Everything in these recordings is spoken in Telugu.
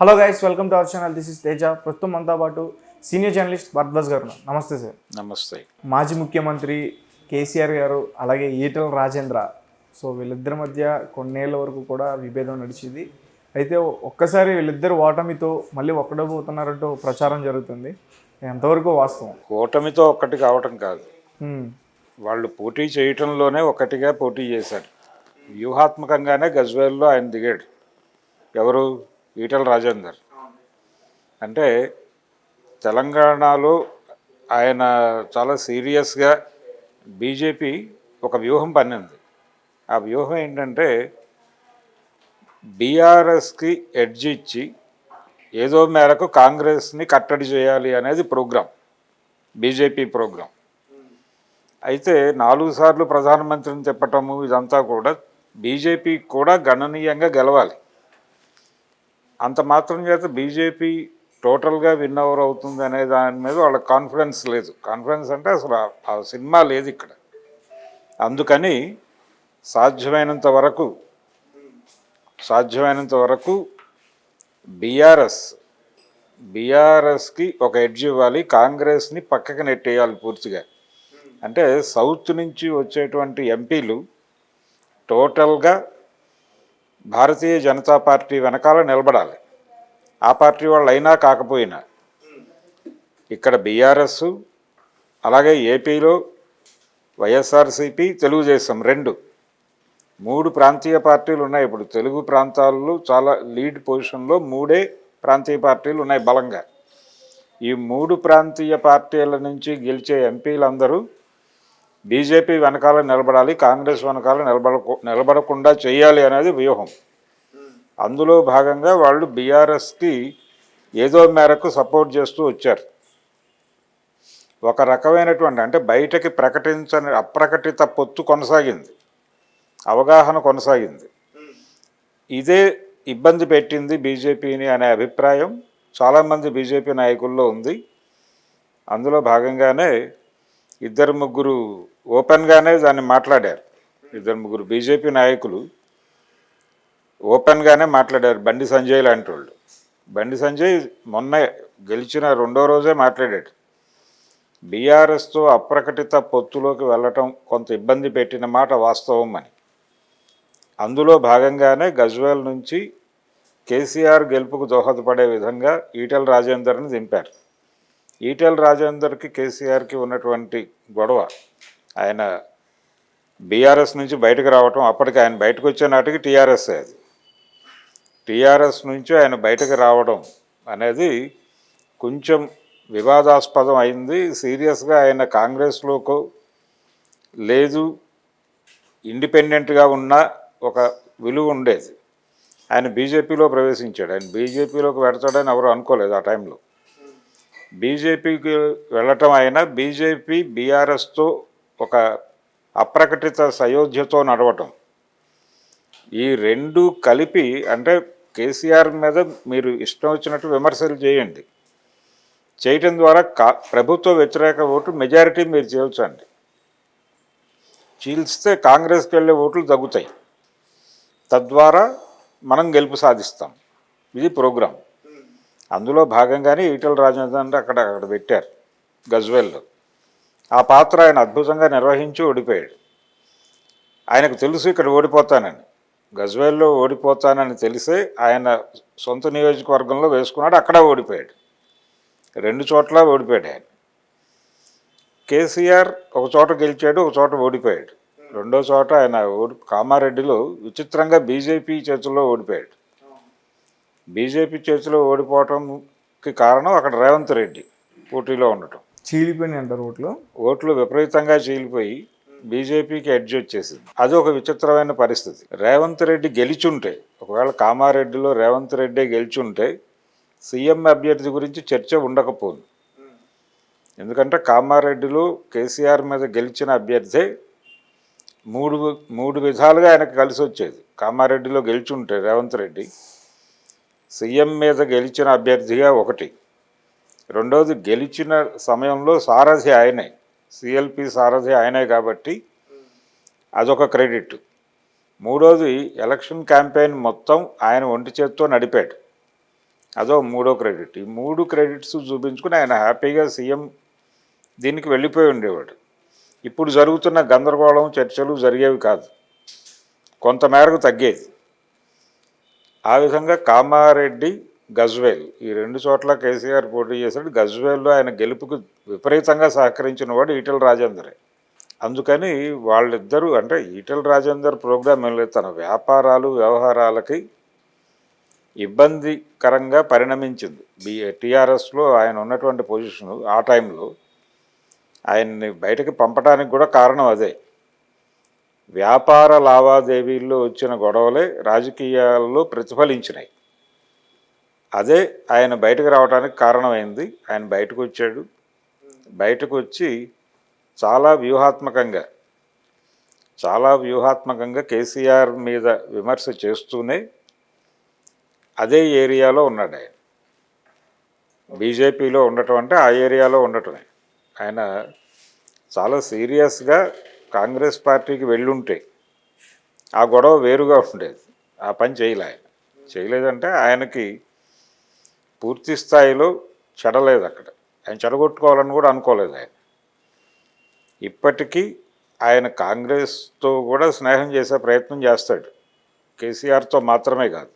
hello guys welcome to our channel this is Teja ప్రస్తుతం అంతా పాటు సీనియర్ జర్నలిస్ట్ భరద్వాజ్ గారు నమస్తే సార్ నమస్తే మాజీ ముఖ్యమంత్రి కేసీఆర్ గారు అలాగే ఈటల రాజేంద్ర సో వీళ్ళిద్దరి మధ్య కొన్నేళ్ళ వరకు కూడా విభేదం నడిచింది అయితే ఒక్కసారి వీళ్ళిద్దరు ఓటమితో మళ్ళీ ఒక్కడే పోతున్నారంటూ ప్రచారం జరుగుతుంది ఎంతవరకు వాస్తవం ఓటమితో ఒక్కటి కావటం కాదు వాళ్ళు పోటీ చేయటంలోనే ఒకటిగా పోటీ చేశారు వ్యూహాత్మకంగానే గజ్వేల్లో ఆయన దిగాడు ఎవరు ఈటల రాజేందర్ అంటే తెలంగాణలో ఆయన చాలా సీరియస్గా బీజేపీ ఒక వ్యూహం పన్నింది ఆ వ్యూహం ఏంటంటే బీఆర్ఎస్కి ఎడ్జ్ ఇచ్చి ఏదో మేరకు కాంగ్రెస్ని కట్టడి చేయాలి అనేది ప్రోగ్రాం బీజేపీ ప్రోగ్రాం అయితే నాలుగు సార్లు ప్రధానమంత్రిని చెప్పటము ఇదంతా కూడా బీజేపీ కూడా గణనీయంగా గెలవాలి అంత మాత్రం చేత బీజేపీ టోటల్గా విన్ ఓవర్ అవుతుంది అనే దాని మీద వాళ్ళ కాన్ఫిడెన్స్ లేదు కాన్ఫిడెన్స్ అంటే అసలు ఆ సినిమా లేదు ఇక్కడ అందుకని సాధ్యమైనంత వరకు సాధ్యమైనంత వరకు బీఆర్ఎస్ బీఆర్ఎస్కి ఒక ఎడ్జ్ ఇవ్వాలి కాంగ్రెస్ని పక్కకి నెట్టేయాలి పూర్తిగా అంటే సౌత్ నుంచి వచ్చేటువంటి ఎంపీలు టోటల్గా భారతీయ జనతా పార్టీ వెనకాల నిలబడాలి ఆ పార్టీ వాళ్ళు అయినా కాకపోయినా ఇక్కడ బీఆర్ఎస్ అలాగే ఏపీలో వైఎస్ఆర్సీపీ తెలుగుదేశం రెండు మూడు ప్రాంతీయ పార్టీలు ఉన్నాయి ఇప్పుడు తెలుగు ప్రాంతాల్లో చాలా లీడ్ పొజిషన్లో మూడే ప్రాంతీయ పార్టీలు ఉన్నాయి బలంగా ఈ మూడు ప్రాంతీయ పార్టీల నుంచి గెలిచే ఎంపీలందరూ బీజేపీ వెనకాల నిలబడాలి కాంగ్రెస్ వెనకాల నిలబడ నిలబడకుండా చేయాలి అనేది వ్యూహం అందులో భాగంగా వాళ్ళు బీఆర్ఎస్కి ఏదో మేరకు సపోర్ట్ చేస్తూ వచ్చారు ఒక రకమైనటువంటి అంటే బయటకి ప్రకటించని అప్రకటిత పొత్తు కొనసాగింది అవగాహన కొనసాగింది ఇదే ఇబ్బంది పెట్టింది బీజేపీని అనే అభిప్రాయం చాలామంది బీజేపీ నాయకుల్లో ఉంది అందులో భాగంగానే ఇద్దరు ముగ్గురు ఓపెన్గానే దాన్ని మాట్లాడారు ఇద్దరు ముగ్గురు బీజేపీ నాయకులు ఓపెన్గానే మాట్లాడారు బండి సంజయ్ లాంటి వాళ్ళు బండి సంజయ్ మొన్న గెలిచిన రెండో రోజే మాట్లాడాడు బీఆర్ఎస్తో అప్రకటిత పొత్తులోకి వెళ్ళటం కొంత ఇబ్బంది పెట్టిన మాట వాస్తవం అని అందులో భాగంగానే గజ్వేల్ నుంచి కేసీఆర్ గెలుపుకు దోహదపడే విధంగా ఈటెల రాజేందర్ని దింపారు ఈటెల రాజేందర్కి కేసీఆర్కి ఉన్నటువంటి గొడవ ఆయన బీఆర్ఎస్ నుంచి బయటకు రావటం అప్పటికి ఆయన బయటకు వచ్చే నాటికి టీఆర్ఎస్ అది టీఆర్ఎస్ నుంచి ఆయన బయటకు రావడం అనేది కొంచెం వివాదాస్పదం అయింది సీరియస్గా ఆయన కాంగ్రెస్లోకి లేదు ఇండిపెండెంట్గా ఉన్న ఒక విలువ ఉండేది ఆయన బీజేపీలో ప్రవేశించాడు ఆయన బీజేపీలోకి వెళతాడని ఎవరు అనుకోలేదు ఆ టైంలో బీజేపీకి వెళ్ళటం అయినా బీజేపీ బీఆర్ఎస్తో ఒక అప్రకటిత సయోధ్యతో నడవటం ఈ రెండు కలిపి అంటే కేసీఆర్ మీద మీరు ఇష్టం వచ్చినట్టు విమర్శలు చేయండి చేయటం ద్వారా కా ప్రభుత్వ వ్యతిరేక ఓటు మెజారిటీ మీరు చేయవచ్చండి చీల్స్తే కాంగ్రెస్కి వెళ్ళే ఓట్లు తగ్గుతాయి తద్వారా మనం గెలుపు సాధిస్తాం ఇది ప్రోగ్రాం అందులో భాగంగానే ఈటల రాజేందర్ అక్కడ అక్కడ పెట్టారు గజ్వెల్లో ఆ పాత్ర ఆయన అద్భుతంగా నిర్వహించి ఓడిపోయాడు ఆయనకు తెలుసు ఇక్కడ ఓడిపోతానని గజ్వేల్లో ఓడిపోతానని తెలిసే ఆయన సొంత నియోజకవర్గంలో వేసుకున్నాడు అక్కడ ఓడిపోయాడు రెండు చోట్ల ఓడిపోయాడు ఆయన కేసీఆర్ ఒక చోట గెలిచాడు ఒక చోట ఓడిపోయాడు రెండో చోట ఆయన ఓడి కామారెడ్డిలో విచిత్రంగా బీజేపీ చేతుల్లో ఓడిపోయాడు బీజేపీ చేతిలో ఓడిపోవటంకి కారణం అక్కడ రేవంత్ రెడ్డి పోటీలో ఉండటం చీలిపోయినాయి అంటారు ఓట్లు ఓట్లు విపరీతంగా చీలిపోయి బీజేపీకి అడ్జ్ వచ్చేసింది అది ఒక విచిత్రమైన పరిస్థితి రేవంత్ రెడ్డి గెలిచుంటే ఒకవేళ కామారెడ్డిలో రేవంత్ రెడ్డే గెలిచుంటే సీఎం అభ్యర్థి గురించి చర్చ ఉండకపోను ఎందుకంటే కామారెడ్డిలో కేసీఆర్ మీద గెలిచిన అభ్యర్థే మూడు మూడు విధాలుగా ఆయనకు కలిసి వచ్చేది కామారెడ్డిలో గెలిచుంటే రేవంత్ రెడ్డి సీఎం మీద గెలిచిన అభ్యర్థిగా ఒకటి రెండవది గెలిచిన సమయంలో సారథి ఆయనే సిఎల్పి సారథి ఆయనే కాబట్టి అదొక క్రెడిట్ మూడోది ఎలక్షన్ క్యాంపెయిన్ మొత్తం ఆయన ఒంటి చేత్తో నడిపాడు అదో మూడో క్రెడిట్ ఈ మూడు క్రెడిట్స్ చూపించుకుని ఆయన హ్యాపీగా సీఎం దీనికి వెళ్ళిపోయి ఉండేవాడు ఇప్పుడు జరుగుతున్న గందరగోళం చర్చలు జరిగేవి కాదు కొంతమేరకు తగ్గేది ఆ విధంగా కామారెడ్డి గజ్వేల్ ఈ రెండు చోట్ల కేసీఆర్ పోటీ చేశాడు గజ్వేల్లో ఆయన గెలుపుకు విపరీతంగా సహకరించిన వాడు ఈటల రాజేందరే అందుకని వాళ్ళిద్దరూ అంటే ఈటల రాజేందర్ ప్రోగ్రామ్ వెళ్ళి తన వ్యాపారాలు వ్యవహారాలకి ఇబ్బందికరంగా పరిణమించింది బి టీఆర్ఎస్లో ఆయన ఉన్నటువంటి పొజిషను ఆ టైంలో ఆయన్ని బయటకు పంపడానికి కూడా కారణం అదే వ్యాపార లావాదేవీల్లో వచ్చిన గొడవలే రాజకీయాల్లో ప్రతిఫలించినాయి అదే ఆయన బయటకు రావడానికి కారణమైంది ఆయన బయటకు వచ్చాడు బయటకు వచ్చి చాలా వ్యూహాత్మకంగా చాలా వ్యూహాత్మకంగా కేసీఆర్ మీద విమర్శ చేస్తూనే అదే ఏరియాలో ఉన్నాడు ఆయన బీజేపీలో ఉండటం అంటే ఆ ఏరియాలో ఉండటమే ఆయన చాలా సీరియస్గా కాంగ్రెస్ పార్టీకి వెళ్ళుంటే ఆ గొడవ వేరుగా ఉండేది ఆ పని చేయలే ఆయన చేయలేదంటే ఆయనకి పూర్తి స్థాయిలో చెడలేదు అక్కడ ఆయన చెడగొట్టుకోవాలని కూడా అనుకోలేదు ఆయన ఇప్పటికీ ఆయన కాంగ్రెస్తో కూడా స్నేహం చేసే ప్రయత్నం చేస్తాడు కేసీఆర్తో మాత్రమే కాదు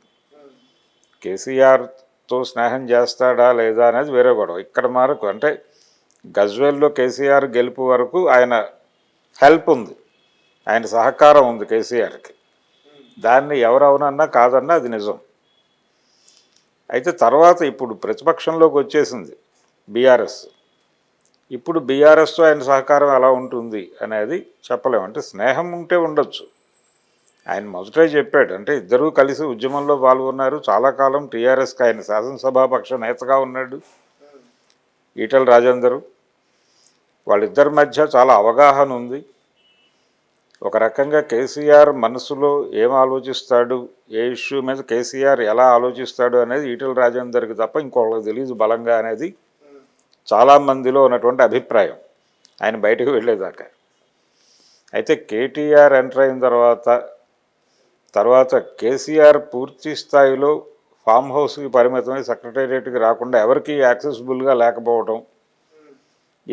కేసీఆర్తో స్నేహం చేస్తాడా లేదా అనేది వేరే గొడవ ఇక్కడ మరకు అంటే గజ్వేల్లో కేసీఆర్ గెలుపు వరకు ఆయన హెల్ప్ ఉంది ఆయన సహకారం ఉంది కేసీఆర్కి దాన్ని ఎవరవునన్నా కాదన్నా అది నిజం అయితే తర్వాత ఇప్పుడు ప్రతిపక్షంలోకి వచ్చేసింది బీఆర్ఎస్ ఇప్పుడు బీఆర్ఎస్తో ఆయన సహకారం ఎలా ఉంటుంది అనేది చెప్పలేము అంటే స్నేహం ఉంటే ఉండొచ్చు ఆయన మొదటే చెప్పాడు అంటే ఇద్దరూ కలిసి ఉద్యమంలో పాల్గొన్నారు చాలా కాలం టీఆర్ఎస్కి ఆయన శాసనసభాపక్ష నేతగా ఉన్నాడు ఈటల రాజేందరు వాళ్ళిద్దరి మధ్య చాలా అవగాహన ఉంది ఒక రకంగా కేసీఆర్ మనసులో ఏం ఆలోచిస్తాడు ఏ ఇష్యూ మీద కేసీఆర్ ఎలా ఆలోచిస్తాడు అనేది ఈటల రాజేందర్కి తప్ప ఇంకొకరికి తెలియదు బలంగా అనేది చాలామందిలో ఉన్నటువంటి అభిప్రాయం ఆయన బయటకు వెళ్ళేదాకా అయితే కేటీఆర్ ఎంటర్ అయిన తర్వాత తర్వాత కేసీఆర్ పూర్తి స్థాయిలో ఫామ్ హౌస్కి పరిమితమై సెక్రటేరియట్కి రాకుండా ఎవరికి యాక్సెసిబుల్గా లేకపోవడం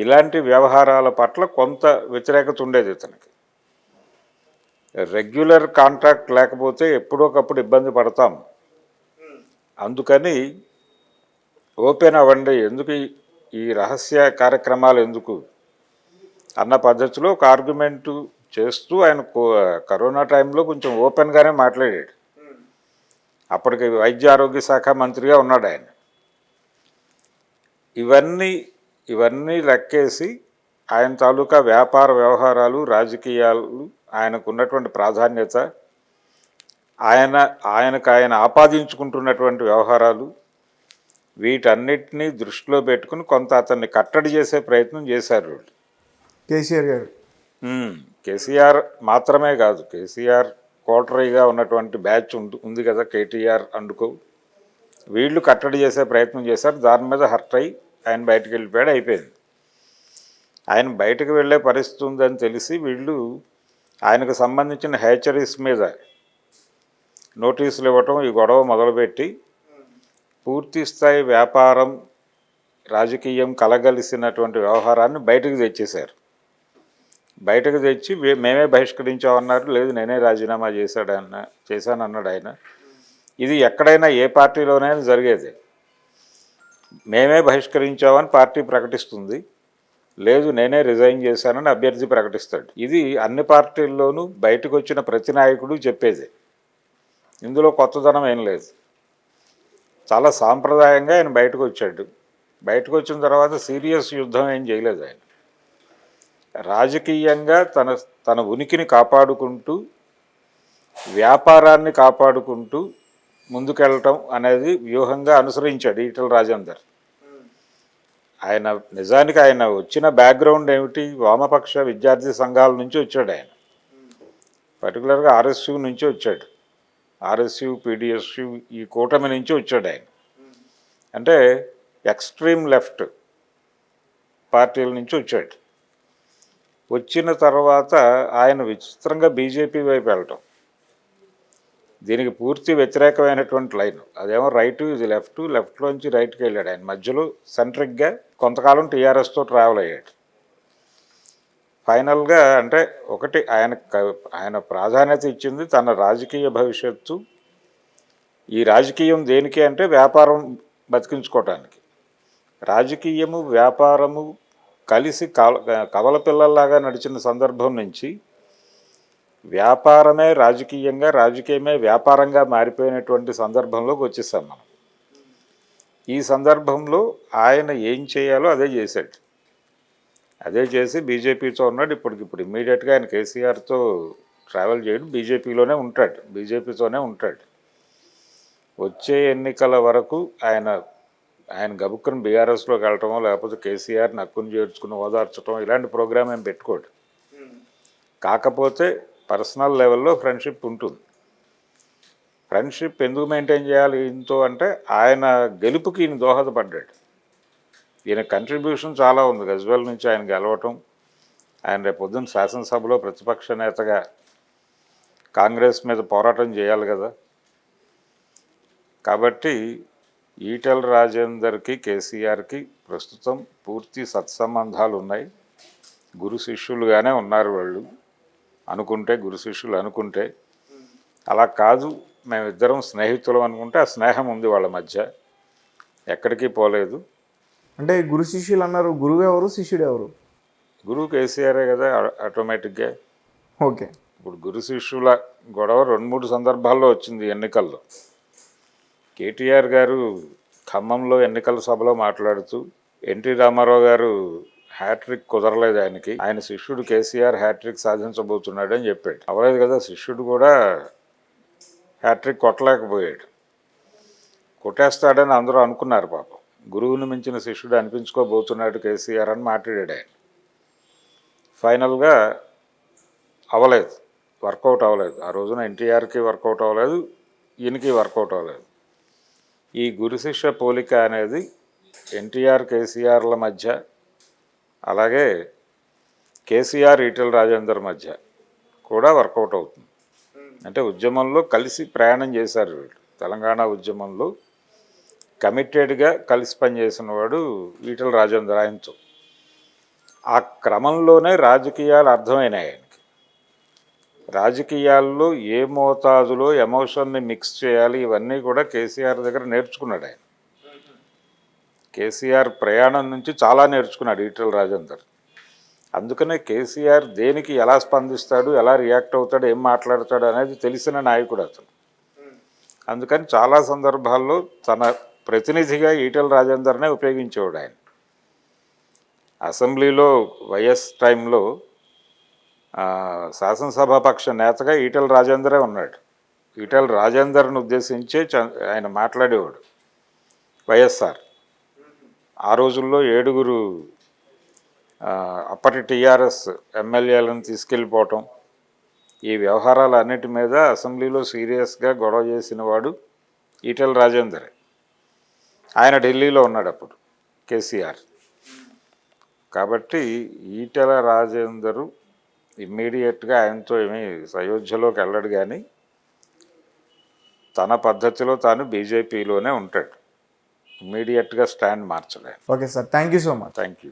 ఇలాంటి వ్యవహారాల పట్ల కొంత వ్యతిరేకత ఉండేది ఇతనికి రెగ్యులర్ కాంట్రాక్ట్ లేకపోతే ఎప్పుడోకప్పుడు ఇబ్బంది పడతాం అందుకని ఓపెన్ అవ్వండి ఎందుకు ఈ రహస్య కార్యక్రమాలు ఎందుకు అన్న పద్ధతిలో ఒక ఆర్గ్యుమెంటు చేస్తూ ఆయన కరోనా టైంలో కొంచెం ఓపెన్గానే మాట్లాడాడు అప్పటికి వైద్య ఆరోగ్య శాఖ మంత్రిగా ఉన్నాడు ఆయన ఇవన్నీ ఇవన్నీ లెక్కేసి ఆయన తాలూకా వ్యాపార వ్యవహారాలు రాజకీయాలు ఆయనకు ఉన్నటువంటి ప్రాధాన్యత ఆయన ఆయనకు ఆయన ఆపాదించుకుంటున్నటువంటి వ్యవహారాలు వీటన్నిటినీ దృష్టిలో పెట్టుకుని కొంత అతన్ని కట్టడి చేసే ప్రయత్నం చేశారు కేసీఆర్ గారు కేసీఆర్ మాత్రమే కాదు కేసీఆర్ కోటరీగా ఉన్నటువంటి బ్యాచ్ ఉంది కదా కేటీఆర్ అందుకో వీళ్ళు కట్టడి చేసే ప్రయత్నం చేశారు దాని మీద హర్ట్ అయి ఆయన బయటకు వెళ్ళిపోయాడు అయిపోయింది ఆయన బయటకు వెళ్ళే పరిస్థితి ఉందని తెలిసి వీళ్ళు ఆయనకు సంబంధించిన హ్యాచరీస్ మీద నోటీసులు ఇవ్వటం ఈ గొడవ మొదలుపెట్టి పూర్తి స్థాయి వ్యాపారం రాజకీయం కలగలిసినటువంటి వ్యవహారాన్ని బయటకు తెచ్చేశారు బయటకు తెచ్చి మేమే బహిష్కరించామన్నారు లేదు నేనే రాజీనామా చేశాడన్న చేశానన్నాడు ఆయన ఇది ఎక్కడైనా ఏ పార్టీలోనైనా జరిగేది మేమే బహిష్కరించామని పార్టీ ప్రకటిస్తుంది లేదు నేనే రిజైన్ చేశానని అభ్యర్థి ప్రకటిస్తాడు ఇది అన్ని పార్టీల్లోనూ బయటకు వచ్చిన ప్రతి నాయకుడు చెప్పేది ఇందులో కొత్తదనం ఏం లేదు చాలా సాంప్రదాయంగా ఆయన బయటకు వచ్చాడు బయటకు వచ్చిన తర్వాత సీరియస్ యుద్ధం ఏం చేయలేదు ఆయన రాజకీయంగా తన తన ఉనికిని కాపాడుకుంటూ వ్యాపారాన్ని కాపాడుకుంటూ ముందుకెళ్ళటం అనేది వ్యూహంగా అనుసరించాడు ఈటల రాజేందర్ ఆయన నిజానికి ఆయన వచ్చిన బ్యాక్గ్రౌండ్ ఏమిటి వామపక్ష విద్యార్థి సంఘాల నుంచి వచ్చాడు ఆయన పర్టికులర్గా ఆర్ఎస్యు నుంచి వచ్చాడు ఆర్ఎస్యు పీడిఎస్యు ఈ కూటమి నుంచి వచ్చాడు ఆయన అంటే ఎక్స్ట్రీమ్ లెఫ్ట్ పార్టీల నుంచి వచ్చాడు వచ్చిన తర్వాత ఆయన విచిత్రంగా బీజేపీ వైపు వెళ్ళటం దీనికి పూర్తి వ్యతిరేకమైనటువంటి లైన్ అదేమో రైట్ ఇది లెఫ్ట్ లెఫ్ట్లోంచి రైట్కి వెళ్ళాడు ఆయన మధ్యలో సెంట్రిక్గా కొంతకాలం టీఆర్ఎస్తో ట్రావెల్ అయ్యాడు ఫైనల్గా అంటే ఒకటి ఆయన ఆయన ప్రాధాన్యత ఇచ్చింది తన రాజకీయ భవిష్యత్తు ఈ రాజకీయం దేనికి అంటే వ్యాపారం బతికించుకోవటానికి రాజకీయము వ్యాపారము కలిసి కవల పిల్లల్లాగా నడిచిన సందర్భం నుంచి వ్యాపారమే రాజకీయంగా రాజకీయమే వ్యాపారంగా మారిపోయినటువంటి సందర్భంలోకి వచ్చేసాం మనం ఈ సందర్భంలో ఆయన ఏం చేయాలో అదే చేశాడు అదే చేసి బీజేపీతో ఉన్నాడు ఇప్పటికిప్పుడు ఇమ్మీడియట్గా ఆయన కేసీఆర్తో ట్రావెల్ చేయడం బీజేపీలోనే ఉంటాడు బీజేపీతోనే ఉంటాడు వచ్చే ఎన్నికల వరకు ఆయన ఆయన గబుక్కుని బీఆర్ఎస్లోకి వెళ్ళటమో లేకపోతే కేసీఆర్ నక్కును చేర్చుకుని ఓదార్చడం ఇలాంటి ప్రోగ్రామ్ ఏం పెట్టుకోడు కాకపోతే పర్సనల్ లెవెల్లో ఫ్రెండ్షిప్ ఉంటుంది ఫ్రెండ్షిప్ ఎందుకు మెయింటైన్ చేయాలి ఇంతో అంటే ఆయన గెలుపుకి ఈయన దోహదపడ్డాడు ఈయన కంట్రిబ్యూషన్ చాలా ఉంది గజ్వెల్ నుంచి ఆయన గెలవటం ఆయన రేపు పొద్దున్న శాసనసభలో ప్రతిపక్ష నేతగా కాంగ్రెస్ మీద పోరాటం చేయాలి కదా కాబట్టి ఈటల రాజేందర్కి కేసీఆర్కి ప్రస్తుతం పూర్తి సత్సంబంధాలు ఉన్నాయి గురు శిష్యులుగానే ఉన్నారు వాళ్ళు అనుకుంటే గురు శిష్యులు అనుకుంటే అలా కాదు మేమిద్దరం స్నేహితులం అనుకుంటే ఆ స్నేహం ఉంది వాళ్ళ మధ్య ఎక్కడికి పోలేదు అంటే గురు శిష్యులు అన్నారు గురువు ఎవరు శిష్యుడు ఎవరు గురువు కేసీఆరే కదా ఆటోమేటిక్గా ఓకే ఇప్పుడు గురు శిష్యుల గొడవ రెండు మూడు సందర్భాల్లో వచ్చింది ఎన్నికల్లో కేటీఆర్ గారు ఖమ్మంలో ఎన్నికల సభలో మాట్లాడుతూ ఎన్టీ రామారావు గారు హ్యాట్రిక్ కుదరలేదు ఆయనకి ఆయన శిష్యుడు కేసీఆర్ హ్యాట్రిక్ సాధించబోతున్నాడు అని చెప్పాడు అవలేదు కదా శిష్యుడు కూడా హ్యాట్రిక్ కొట్టలేకపోయాడు కొట్టేస్తాడని అందరూ అనుకున్నారు పాపం గురువుని మించిన శిష్యుడు అనిపించుకోబోతున్నాడు కేసీఆర్ అని మాట్లాడాడు ఆయన ఫైనల్గా అవలేదు వర్కౌట్ అవ్వలేదు ఆ రోజున ఎన్టీఆర్కి వర్కౌట్ అవ్వలేదు ఈయనకి వర్కౌట్ అవ్వలేదు ఈ గురు శిష్య పోలిక అనేది ఎన్టీఆర్ కేసీఆర్ల మధ్య అలాగే కేసీఆర్ ఈటెల రాజేందర్ మధ్య కూడా వర్కౌట్ అవుతుంది అంటే ఉద్యమంలో కలిసి ప్రయాణం చేశారు వీళ్ళు తెలంగాణ ఉద్యమంలో కమిటెడ్గా కలిసి పనిచేసిన వాడు ఈటల రాజేందర్ ఆయనతో ఆ క్రమంలోనే రాజకీయాలు అర్థమైనాయి ఆయనకి రాజకీయాల్లో ఏ మోతాదులో ఎమోషన్ని మిక్స్ చేయాలి ఇవన్నీ కూడా కేసీఆర్ దగ్గర నేర్చుకున్నాడు ఆయన కేసీఆర్ ప్రయాణం నుంచి చాలా నేర్చుకున్నాడు ఈటల రాజేందర్ అందుకనే కేసీఆర్ దేనికి ఎలా స్పందిస్తాడు ఎలా రియాక్ట్ అవుతాడు ఏం మాట్లాడతాడు అనేది తెలిసిన నాయకుడు అతను అందుకని చాలా సందర్భాల్లో తన ప్రతినిధిగా ఈటల రాజేందర్నే ఉపయోగించేవాడు ఆయన అసెంబ్లీలో వైఎస్ టైంలో శాసనసభాపక్ష నేతగా ఈటల రాజేందరే ఉన్నాడు ఈటల రాజేందర్ను ఉద్దేశించే ఆయన మాట్లాడేవాడు వైఎస్ఆర్ ఆ రోజుల్లో ఏడుగురు అప్పటి టీఆర్ఎస్ ఎమ్మెల్యేలను తీసుకెళ్ళిపోవటం ఈ వ్యవహారాలు అన్నిటి మీద అసెంబ్లీలో సీరియస్గా గొడవ చేసిన వాడు ఈటెల రాజేందరే ఆయన ఢిల్లీలో ఉన్నాడు అప్పుడు కేసీఆర్ కాబట్టి ఈటెల రాజేందరు ఇమ్మీడియట్గా ఆయనతో ఏమీ అయోధ్యలోకి వెళ్ళడు కానీ తన పద్ధతిలో తాను బీజేపీలోనే ఉంటాడు ఇమ్మీడియట్గా స్టాండ్ మార్చలేదు okay sir thank you so much thank you